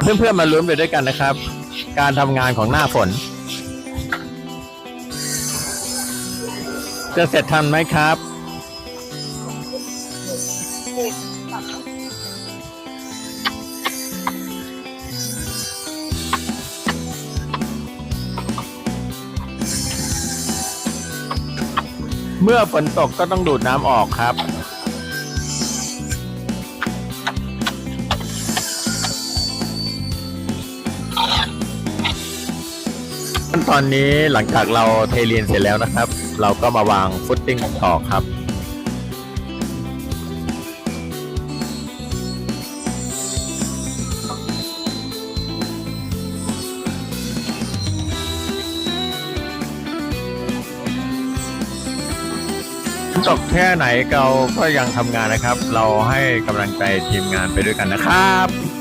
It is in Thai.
เพื่อนๆมาลุ้นไปด้วยกันนะครับ การทำงานของหน้าฝน จะเสร็จทันไหมครับ เมื่อฝนตกก็ต้องดูดน้ำออกครับ ขั้นตอนนี้หลังจากเราเทเรียนเสร็จแล้วนะครับ เราก็มาวางฟุตติ้งต่อครับตกแค่ไหนเราก็ยังทำงานนะครับ เราให้กำลังใจทีมงานไปด้วยกันนะครับ